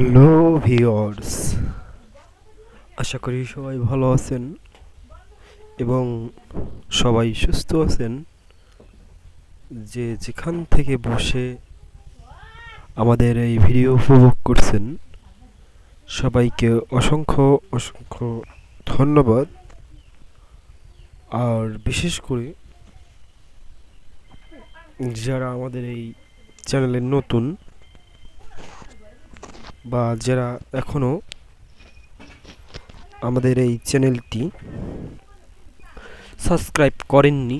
Hello viewers আশা করি সবাই ভালো আছেন এবং সবাই সুস্থ আছেন। যে যেখান থেকে বসে আমাদের এই ভিডিও উপভোগ করছেন, সবাইকে অসংখ্য অসংখ্য ধন্যবাদ। আর বিশেষ করে যারা আমাদের এই চ্যানেলে নতুন বা যারা এখনও আমাদের এই চ্যানেলটি সাবস্ক্রাইব করেননি,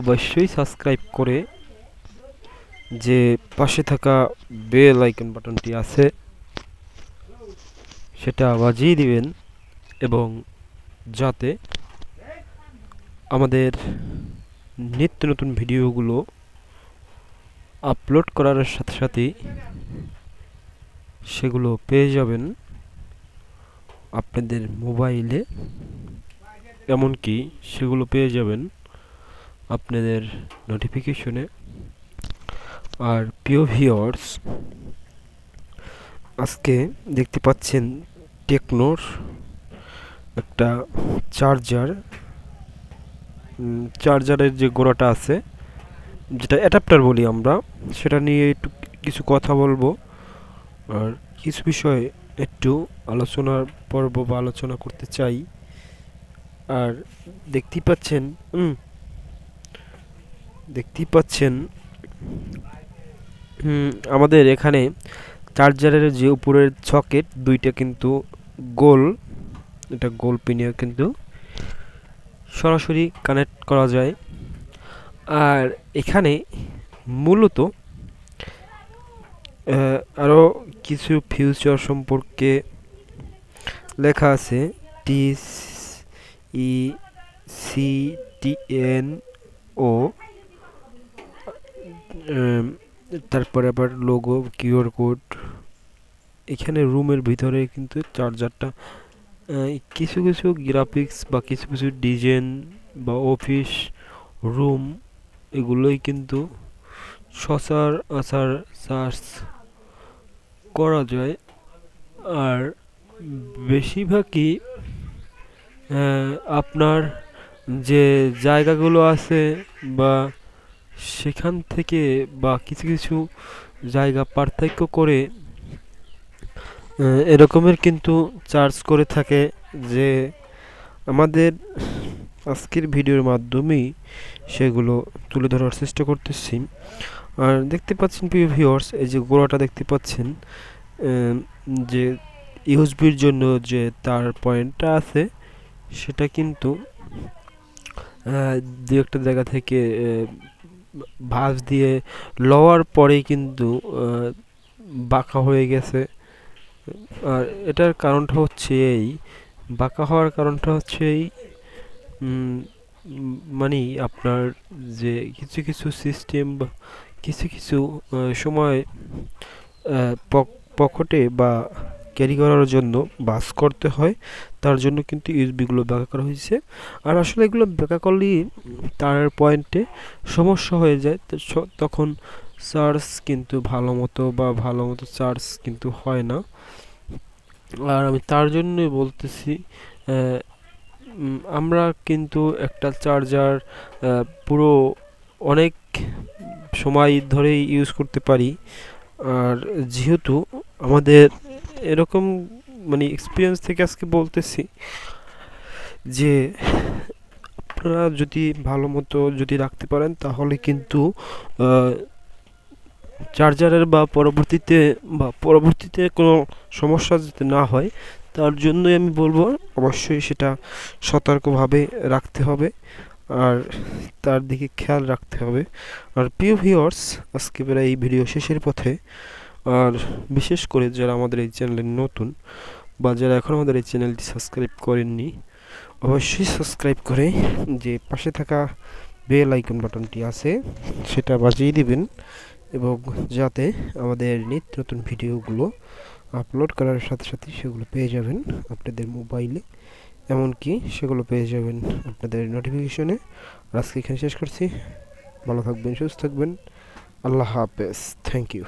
অবশ্যই সাবস্ক্রাইব করে যে পাশে থাকা বেল আইকন বাটনটি আছে, সেটা বাজিয়ে দিবেন এবং যাতে আমাদের নিত্য নতুন ভিডিওগুলো আপলোড করার সাথে সাথেই সেগুলো পেয়ে যাবেন আপনাদের মোবাইলে। এমনকি সেগুলো পেয়ে যাবেন আপনাদের নোটিফিকেশনে আর প্রিয় ভিওর্স আজকে দেখতে পাচ্ছেন টেকনোর একটা চার্জার চার্জারের যে গোড়াটা আছে যেটা অ্যাডাপ্টার বলি আমরা, সেটা নিয়ে একটু কিছু কথা বলব। আর কিছু বিষয়ে একটু আলোচনার পর্ব বা আলোচনা করতে চাই। আর দেখতেই পাচ্ছেন দেখতেই পাচ্ছেন আমাদের এখানে চার্জারের যে উপরের সকেট, দুইটা কিন্তু গোল, এটা গোল পিনিয়ে কিন্তু সরাসরি কানেক্ট করা যায়। আর এখানে মূলত আরও কিছু ফিউচার সম্পর্কে লেখা আছে টি E C T N O তারপরে আবার লোগো কিউআর কোড এখানে রুমের ভিতরে কিন্তু চার্জারটা কিছু কিছু গ্রাফিক্স বা কিছু কিছু ডিজাইন বা অফিস রুম এগুলোই কিন্তু সচার আচার চার্জ করা যায়। আর বেশিরভাগই আপনার যে জায়গাগুলো আছে বা সেখান থেকে বা কিছু কিছু জায়গা পার্থক্য করে এরকমের কিন্তু চার্জ করে থাকে যে আমাদের আজকের ভিডিওর মাধ্যমেই সেগুলো তুলে ধরার চেষ্টা করতেছি। আর দেখতে পাচ্ছেন প্রিয় ভিউয়ার্স এই যে গোড়াটা দেখতে পাচ্ছেন যে ইউএসবির জন্য যে তার পয়েন্টটা আছে, সেটা কিন্তু দু একটা জায়গা থেকে ভাঁজ দিয়ে লওয়ার পরেই কিন্তু বাঁকা হয়ে গেছে। আর এটার কারণটা হচ্ছে এই, বাঁকা হওয়ার কারণটা হচ্ছে এই মানে আপনার যে কিছু কিছু সিস্টেম বা কিছু কিছু সময় পকেটে বা ক্যারি করার জন্য বাস করতে হয়। তার জন্য কিন্তু ইউএসবিগুলো ব্যাকা করা হয়েছে। আর আসলে এগুলো ব্যাকা করলেই তার পয়েন্টে সমস্যা হয়ে যায়। তখন চার্জ কিন্তু ভালো মতো বা ভালো মতো চার্জ কিন্তু হয় না। আর আমি তার জন্যই বলতেছি আমরা কিন্তু একটা চার্জার পুরো অনেক সময় ধরেই ইউজ করতে পারি। আর যেহেতু আমাদের এরকম মানে এক্সপিরিয়েন্স থেকে আজকে বলতেছি যে, আপনারা যদি ভালো মতো যদি রাখতে পারেন তাহলে কিন্তু চার্জারের বা পরবর্তীতে বা পরবর্তীতে কোনো সমস্যা যাতে না হয় তার জন্যই আমি বলব, অবশ্যই সেটা সতর্কভাবে রাখতে হবে আর তার দিকে খেয়াল রাখতে হবে। আর প্রিয় ভিওর্স আজকে প্রায় এই ভিডিও শেষের পথে। আর বিশেষ করে যারা আমাদের এই চ্যানেলে নতুন বা যারা এখন আমাদের এই চ্যানেলটি সাবস্ক্রাইব করেননি, অবশ্যই সাবস্ক্রাইব করে যে পাশে থাকা বেল আইকন বাটনটি আছে, সেটা বাজিয়ে দিবেন এবং যাতে আমাদের নিত্য নতুন ভিডিওগুলো আপলোড করার সাথে সাথে সেগুলো পেয়ে যাবেন আপনাদের মোবাইলে এমনকি সেগুলো পেয়ে যাবেন আপনাদের নোটিফিকেশনে আজকে এখানে শেষ করছি। ভালো থাকবেন, সুস্থ থাকবেন। আল্লাহ হাফেজ। Thank you